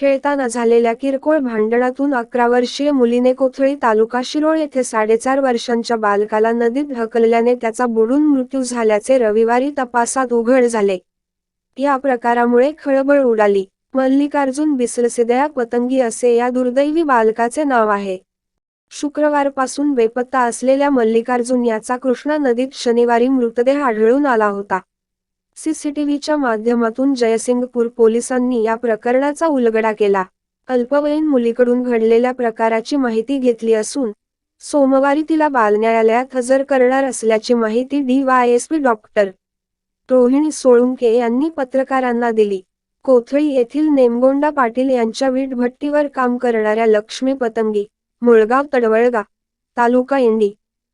खेळताना झालेल्या किरकोळ भांडणातून अकरा वर्षीय मुलीने कोथळी तालुका शिरोळ येथे साडेचार वर्षांच्या बालकाला नदीत ढकलल्याने त्याचा बुडून मृत्यू झाल्याचे रविवारी तपासात उघड झाले. या प्रकारामुळे खळबळ उडाली. मल्लिकार्जुन बिसलसिदया पतंगी असे या दुर्दैवी बालकाचे नाव आहे. शुक्रवारपासून बेपत्ता असलेल्या मल्लिकार्जुन याचा कृष्णा नदीत शनिवारी मृतदेह आढळून आला होता. सीसीटीव्हीच्या माध्यमातून जयसिंगपूर पोलिसांनी या प्रकरणाचा उलगडा केला. अल्पवयीन मुलीकडून घडलेल्या प्रकाराची माहिती घेतली असून सोमवारी तिला बाल न्यायालयात हजर करणार असल्याची माहिती डीवायएसपी डॉक्टर रोहिणी सोळुंके यांनी पत्रकारांना दिली. कोथळी येथील नेमगोंडा पाटील यांच्या वीटभट्टीवर काम करणाऱ्या लक्ष्मी पतंगी मुळगाव तडवळगा तालुका इंडी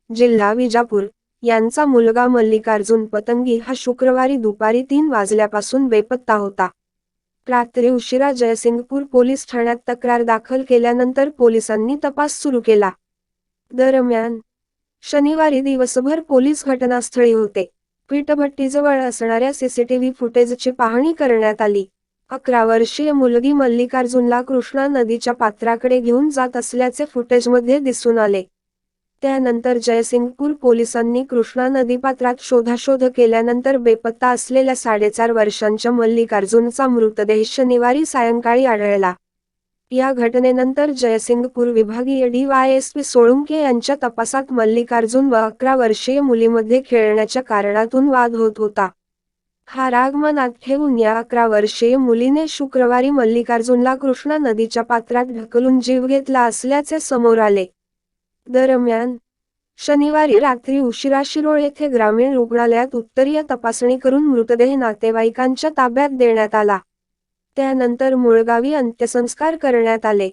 जिल्हा विजापूर. यांचा मुलगा मल्लिकार्जुन पतंगी हा शुक्रवारी दुपारी तीन वाजल्यापासून बेपत्ता होता. रात्री उशिरा जयसिंगपूर पोलीस ठाण्यात तक्रार दाखल केल्यानंतर पोलिसांनी तपास सुरू केला. दरम्यान शनिवारी दिवसभर पोलीस घटनास्थळी होते. पीठभट्टीजवळ असणाऱ्या सीसीटीव्ही फुटेजची पाहणी करण्यात आली. अकरा वर्षीय मुलगी मल्लिकार्जुनला कृष्णा नदीच्या पात्राकडे घेऊन जात असल्याचे फुटेजमध्ये दिसून आले. त्यानंतर जयसिंगपूर पोलिसांनी कृष्णा नदीपात्रात शोधाशोध केल्यानंतर बेपत्ता असलेल्या साडेचार वर्षांच्या मल्लिकार्जुनचा मृतदेह शनिवारी सायंकाळी आढळला. या घटनेनंतर जयसिंगपूर विभागीय डीवायएसपी सोळुंके यांच्या तपासात मल्लिकार्जुन व अकरा वर्षीय मुलीमध्ये खेळण्याच्या कारणातून वाद होत होता. हा राग मनात ठेवून या अकरा वर्षीय मुलीने शुक्रवारी मल्लिकार्जुनला कृष्णा नदीच्या पात्रात ढकलून जीव घेतला असल्याचे समोर आले. दरम्यान शनिवारी रात्री उशिरा शिरोळ येथे ग्रामीण रुग्णालयात उत्तरीय तपासणी करून मृतदेह नातेवाईकांच्या ताब्यात देण्यात आला. त्यानंतर मुळगावी अंत्यसंस्कार करण्यात आले.